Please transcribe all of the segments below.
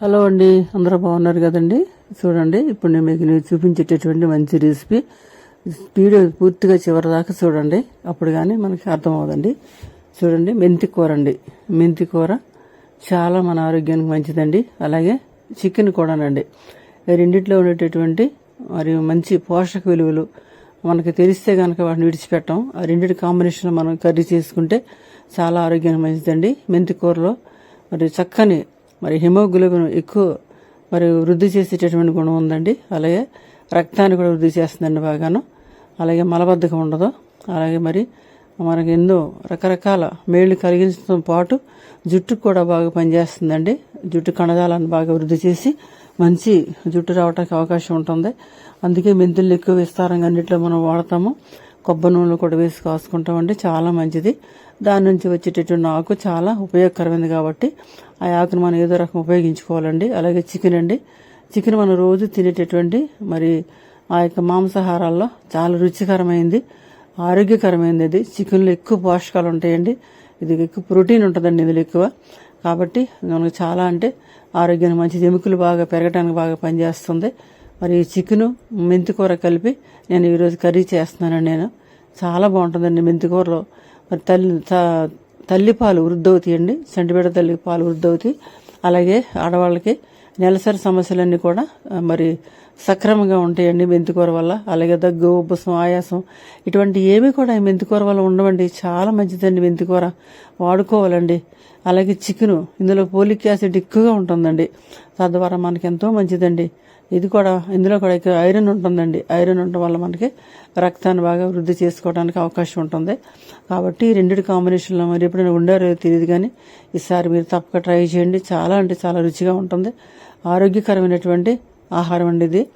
Hello అండి. అందరూ బాగున్నారు కదండి? చూడండి ఇప్పుడు నేను మీకు నేను చూపించేటటువంటి మంచి రెసిపీ. వీడియో పూర్తిగా చివరి దాకా చూడండి. అప్పుడు కానీ మనకి అర్థమవుదండి. చూడండి మెంతి కూర అండి. మెంతి కూర చాలా మన ఆరోగ్యానికి మంచిదండి. అలాగే చికెన్ కూడానండి. ఈ రెండిట్లో ఉండేటటువంటి మరియు మంచి పోషక విలువలు మనకి తెలిస్తే కనుక వాటిని విడిచిపెట్టాం. ఆ రెండింటి కాంబినేషన్ మనం కర్రీ చేసుకుంటే చాలా ఆరోగ్యానికి మంచిదండి. మెంతి కూరలో మరి చక్కని మరి హిమోగ్లోబిన్ ఎక్కువ మరి వృద్ధి చేసేటటువంటి గుణం ఉందండి. అలాగే రక్తాన్ని కూడా వృద్ధి చేస్తుందండి బాగాను. అలాగే మలబద్ధకం ఉండదు. అలాగే మరి మనకి ఎన్నో రకరకాల మేళ్ళు కలిగించడంతో పాటు జుట్టుకు కూడా బాగా పనిచేస్తుందండి. జుట్టు కణజాలను బాగా వృద్ధి చేసి మంచి జుట్టు రావడానికి అవకాశం ఉంటుంది. అందుకే మెంతులు ఎక్కువ విస్తారంగా అన్నిట్లో మనం వాడతాము. కొబ్బరి నూనెలు కూడా వేసి కాసుకుంటామండి. చాలా మంచిది. దాని నుంచి వచ్చేటటువంటి ఆకు చాలా ఉపయోగకరమైనది కాబట్టి ఆ ఆకును మనం ఏదో రకం ఉపయోగించుకోవాలండి. అలాగే చికెన్ అండి. చికెన్ మనం రోజు తినేటటువంటి మరి ఆ యొక్క మాంసాహారాల్లో చాలా రుచికరమైంది ఆరోగ్యకరమైనది ఇది చికెన్లో ఎక్కువ పోషకాలు ఉంటాయండి. ఇది ఎక్కువ ప్రోటీన్ ఉంటుందండి ఇందులో ఎక్కువ. కాబట్టి మనకు చాలా అంటే ఆరోగ్యానికి మంచిది. ఎముకలు బాగా పెరగడానికి బాగా పనిచేస్తుంది. మరి ఈ చికెను మెంతికూర కలిపి నేను ఈరోజు కర్రీ చేస్తున్నానండి నేను. చాలా బాగుంటుందండి మెంతికూరలో మరి తల్లి త- తల్లిపాలు వృద్ధవుతాయండి చంటిబిడ్డ తల్లి పాలు వృద్ధవుతాయి అలాగే ఆడవాళ్ళకి నెలసరి సమస్యలన్నీ కూడా మరి సక్రమంగా ఉంటాయండి మెంతికూర వల్ల అలాగే దగ్గు ఉబ్బసం ఆయాసం ఇటువంటి ఏమీ కూడా ఈ మెంతికూర వల్ల ఉండవండి చాలా మంచిదండి మెంతికూర వాడుకోవాలండి. అలాగే చికెను ఇందులో పోలిక్ యాసిడ్ ఎక్కువగా ఉంటుందండి తద్వారా మనకి ఎంతో మంచిదండి. ఇది కూడా ఇందులో కూడా ఎక్కువ ఐరన్ ఉంటుందండి. ఐరన్ ఉండటం వల్ల మనకి రక్తాన్ని బాగా వృద్ధి చేసుకోవడానికి అవకాశం ఉంటుంది. కాబట్టి ఈ రెండింటి కాంబినేషన్లో మరి ఎప్పుడైనా ఉండారో తెలియదు కానీ ఈసారి మీరు తప్పక ట్రై చేయండి. చాలా అంటే చాలా రుచిగా ఉంటుంది. ఆరోగ్యకరమైనటువంటి ఆహారం అండి ఇది.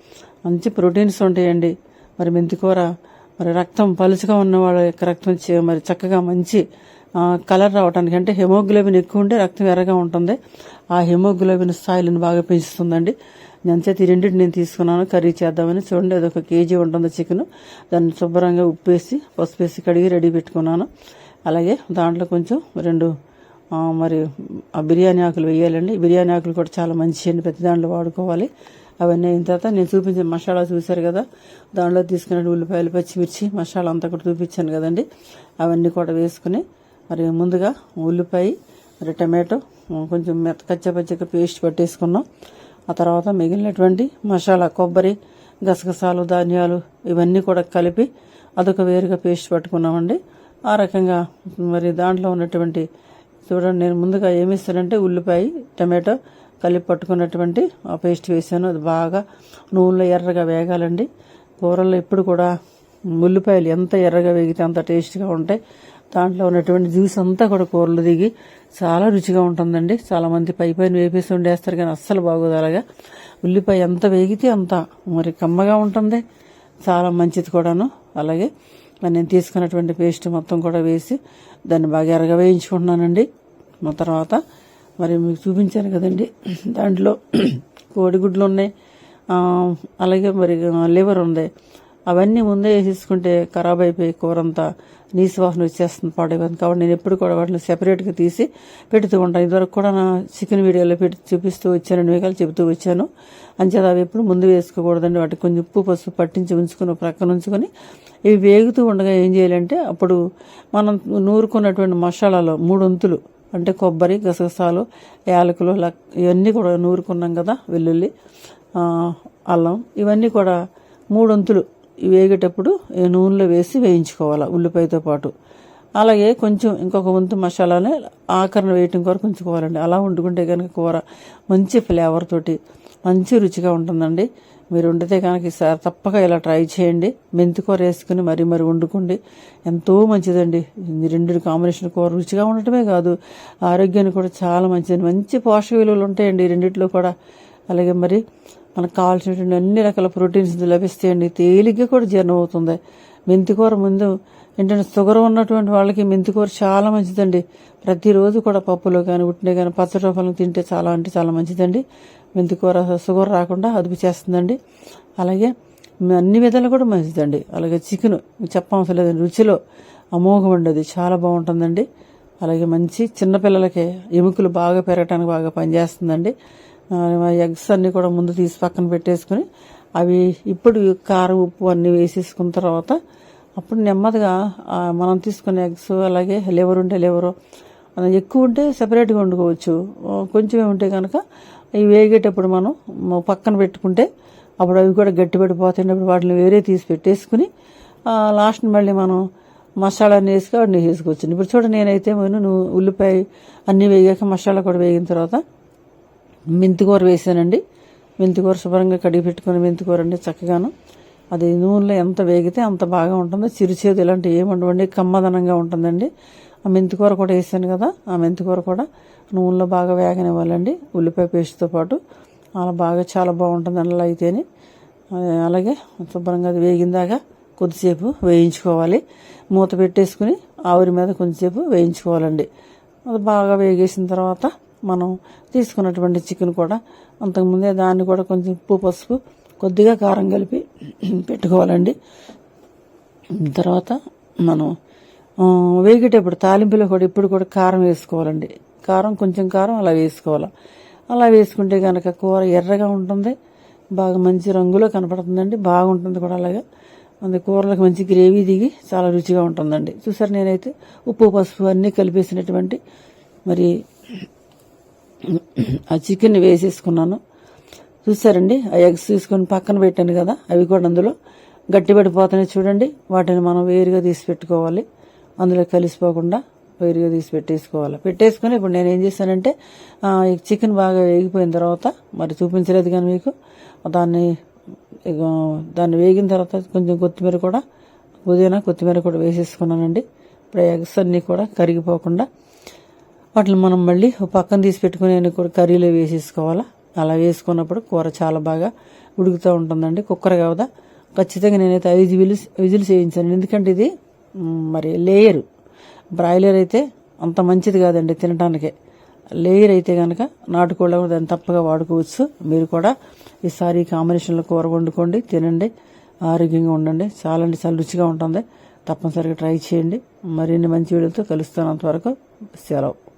మంచి ప్రోటీన్స్ ఉంటాయండి. మరి మెంతికూర మరి రక్తం పలుచగా ఉన్న వాళ్ళ యొక్క రక్తం మరి చక్కగా మంచి కలర్ రావడానికి అంటే హెమోగ్లోబిన్ ఎక్కువ ఉంటే రక్తం ఎర్రగా ఉంటుంది. ఆ హెమోగ్లోబిన్ స్థాయిలను బాగా పెంచుతుందండి. నేను చేతి రెండింటి నేను తీసుకున్నాను. కర్రీ చేద్దామని చూడండి అది ఒక కేజీ ఉంటుంది చికెన్. దాన్ని శుభ్రంగా ఉప్పేసి పసుపు వేసి కడిగి రెడీ పెట్టుకున్నాను. అలాగే దాంట్లో కొంచెం రెండు మరి ఆ బిర్యానీ ఆకులు వేయాలండి. బిర్యానీ ఆకులు కూడా చాలా మంచి అండి. ప్రతి దాంట్లో వాడుకోవాలి. అవన్నీ అయిన తర్వాత నేను చూపించిన మసాలా చూశారు కదా దాంట్లో తీసుకున్న ఉల్లిపాయలు పచ్చిమిర్చి మసాలా అంతా కూడా చూపించాను కదండి. అవన్నీ కూడా వేసుకుని మరి ముందుగా ఉల్లిపాయ మరి టమాటో కొంచెం మెత్త కచ్చపచ్చగా పేస్ట్ పట్టేసుకున్నాం. ఆ తర్వాత మిగిలినటువంటి మసాలా కొబ్బరి గసగసాలు ధాన్యాలు ఇవన్నీ కూడా కలిపి అదొక వేరుగా పేస్ట్ పట్టుకున్నామండి. ఆ రకంగా మరి దాంట్లో ఉన్నటువంటి చూడండి నేను ముందుగా ఏమి ఇస్తానంటే ఉల్లిపాయ టమాటో కలిపి పట్టుకున్నటువంటి ఆ పేస్ట్ వేసాను. అది బాగా నూనెలో ఎర్రగా వేగాలండి. కూరల్లో ఎప్పుడు కూడా ఉల్లిపాయలు ఎంత ఎర్రగా వేగితే అంత టేస్ట్గా ఉంటాయి. దాంట్లో ఉన్నటువంటి జ్యూస్ అంతా కూడా కూరలు దిగి చాలా రుచిగా ఉంటుందండి. చాలా మంది పై పైన వేపేసి వండేస్తారు కానీ అస్సలు బాగోదు అలాగా. ఉల్లిపాయ ఎంత వేగితే అంత మరి కమ్మగా ఉంటుంది. చాలా మంచిది కూడాను. అలాగే మరి నేను తీసుకున్నటువంటి పేస్ట్ మొత్తం కూడా వేసి దాన్ని బాగా ఎరగా వేయించుకుంటున్నానండి. తర్వాత మరి మీకు చూపించాను కదండి. దాంట్లో కోడిగుడ్లు ఉన్నాయి. అలాగే మరి లివర్ ఉంది. అవన్నీ ముందే వేసేసుకుంటే ఖరాబ్ అయిపోయి కూరంతా నీసు వాసన వచ్చేస్తుంది పాడైపోతుంది. కాబట్టి నేను ఎప్పుడు కూడా వాటిని సెపరేట్గా తీసి పెడుతూ ఉంటాను. ఇదివరకు కూడా నా చికెన్ వీడియోలో పెట్టి చూపిస్తూ వచ్చాను వేగాలు చెబుతూ వచ్చాను. అంచేత అవి ఎప్పుడు ముందు వేసుకోకూడదండి. వాటికి కొంచెం ఉప్పు పసుపు పట్టించి ఉంచుకుని ప్రక్కన ఉంచుకొని ఇవి వేగుతూ ఉండగా ఏం చేయాలంటే అప్పుడు మనం నూరుకున్నటువంటి మసాలాలో మూడొంతులు అంటే కొబ్బరి గసగసాలు యాలకులు లక్ ఇవన్నీ కూడా నూరుకున్నాం కదా వెల్లుల్లి అల్లం ఇవన్నీ కూడా మూడొంతులు వేగేటప్పుడు నూనెలో వేసి వేయించుకోవాలి ఉల్లిపాయతో పాటు. అలాగే కొంచెం ఇంకొక వంతు మసాలానే ఆకరణ వేయటం కొరకు ఉంచుకోవాలండి. అలా వండుకుంటే కనుక కూర మంచి ఫ్లేవర్ తోటి మంచి రుచిగా ఉంటుందండి. మీరు వండితే కనుక ఈసారి తప్పక ఇలా ట్రై చేయండి. మెంతి కూర వేసుకుని మరీ మరి వండుకోండి. ఎంతో మంచిదండి. ఈ రెండు కాంబినేషన్ కూర రుచిగా ఉండటమే కాదు ఆరోగ్యానికి కూడా చాలా మంచిది. మంచి పోషక విలువలు ఉంటాయండి రెండిట్లో కూడా. అలాగే మరి మనకు కావాల్సినటువంటి అన్ని రకాల ప్రోటీన్స్ లభిస్తాయండి తేలిగ్గా కూడా జీర్ణం అవుతుంది. మెంతికూర ముందు ఏంటంటే షుగర్ ఉన్నటువంటి వాళ్ళకి మెంతికూర చాలా మంచిదండి. ప్రతిరోజు కూడా పప్పులో కానీ ఉట్టినే కానీ పచ్చడి రూపంలో తింటే చాలా అంటే చాలా మంచిదండి. మెంతికూర షుగర్ రాకుండా అదుపు చేస్తుందండి. అలాగే అన్ని విధాలు కూడా మంచిదండి. అలాగే చికెన్ చెప్పవసరం లేదండి రుచిలో అమోఘం అండి అది. చాలా బాగుంటుందండి. అలాగే మంచి చిన్నపిల్లలకి ఎముకలు బాగా పెరగటానికి బాగా పనిచేస్తుందండి. ఎగ్స్ అన్నీ కూడా ముందు తీసి పక్కన పెట్టేసుకుని అవి ఇప్పుడు కారం ఉప్పు అన్నీ వేసేసుకున్న తర్వాత అప్పుడు నెమ్మదిగా మనం తీసుకునే ఎగ్స్ అలాగే లివర్ ఉంటే లివరు ఎక్కువ ఉంటే సెపరేట్గా వండుకోవచ్చు. కొంచెమే ఉంటే కనుక ఇవి వేగేటప్పుడు మనం పక్కన పెట్టుకుంటే అప్పుడు అవి కూడా గట్టి పడిపోతున్నప్పుడు వాటిని వేరే తీసి పెట్టేసుకుని లాస్ట్ మళ్ళీ మనం మసాలా అన్నీ వాటిని వేసుకోవచ్చు ఇప్పుడు చూడ నేనైతే నేను నువ్వు ఉల్లిపాయ అన్నీ వేగాక మసాలా కూడా వేగిన తర్వాత మెంతికూర వేసానండి. మెంతికూర శుభ్రంగా కడిగి పెట్టుకుని మెంతికూర అండి చక్కగాను. అది నూనెలో ఎంత వేగితే అంత బాగా ఉంటుంది. చిరుచేదు ఇలాంటివి ఏమి కమ్మదనంగా ఉంటుందండి. ఆ మెంతికూర కూడా వేసాను కదా ఆ మెంతికూర కూడా నూనెలో బాగా వేగనివ్వాలండి. ఉల్లిపాయ పేస్ట్తో పాటు. అలా బాగా చాలా బాగుంటుంది అలా అయితేనే. అలాగే శుభ్రంగా అది వేగిందాగా కొద్దిసేపు వేయించుకోవాలి. మూత పెట్టేసుకుని ఆవిరి మీద కొంచెంసేపు వేయించుకోవాలండి. అది బాగా వేగేసిన తర్వాత మనం తీసుకున్నటువంటి చికెన్ కూడా అంతకుముందే దాన్ని కూడా కొంచెం ఉప్పు పసుపు కొద్దిగా కారం కలిపి పెట్టుకోవాలండి. తర్వాత మనం వేగేటప్పుడు తాలింపులో కూడా ఇప్పుడు కూడా కారం వేసుకోవాలండి. కారం కొంచెం కారం అలా వేసుకోవాలి. అలా వేసుకుంటే కనుక కూర ఎర్రగా ఉంటుంది బాగా మంచి రంగులో కనపడుతుందండి బాగుంటుంది కూడా అలాగా. అందు కూరలకు మంచి గ్రేవీ దిగి చాలా రుచిగా ఉంటుందండి. చూసారు నేనైతే ఉప్పు పసుపు అన్నీ కలిపేసినటువంటి మరి ఆ చికెన్ వేసేసుకున్నాను. చూసారండి? ఆ ఎగ్స్ తీసుకొని పక్కన పెట్టాను కదా? అవి కూడా అందులో గట్టి పడిపోతున్నాయి చూడండి. వాటిని మనం వేరుగా తీసి పెట్టుకోవాలి. అందులో కలిసిపోకుండా వేరుగా తీసి పెట్టేసుకోవాలి. పెట్టేసుకొని ఇప్పుడు నేను ఏం చేశానంటే చికెన్ బాగా వేగిపోయిన తర్వాత మరి చూపించలేదు కానీ మీకు దాన్ని దాన్ని వేగిన తర్వాత కొంచెం కొత్తిమీర కూడా పుదీనా కొత్తిమీర కూడా వేసేసుకున్నానండి. ఇప్పుడు ఎగ్స్ అన్నీ కూడా కరిగిపోకుండా వాటిని మనం మళ్ళీ పక్కన తీసి పెట్టుకుని కూడా కర్రీలో వేసేసుకోవాలా? అలా వేసుకున్నప్పుడు కూర చాలా బాగా ఉడుకుతూ ఉంటుందండి. కుక్కర్ కదా ఖచ్చితంగా నేనైతే ఐదు విజిల్స్ విజిల్స్ వేయించాను ఎందుకంటే ఇది మరి లేయరు. బ్రాయిలర్ అయితే అంత మంచిది కాదండి తినటానికే. లేయర్ అయితే కనుక నాటుకోళ్ళ కూడా దాన్ని తప్పగా వాడుకోవచ్చు. మీరు కూడా ఈసారి కాంబినేషన్లో కూర వండుకోండి తినండి ఆరోగ్యంగా ఉండండి. చాలా అంటే చాలా రుచిగా ఉంటుంది. తప్పనిసరిగా ట్రై చేయండి. మరిన్ని మంచి వీడియోలతో కలుస్తాను అంతవరకు. సెలవు.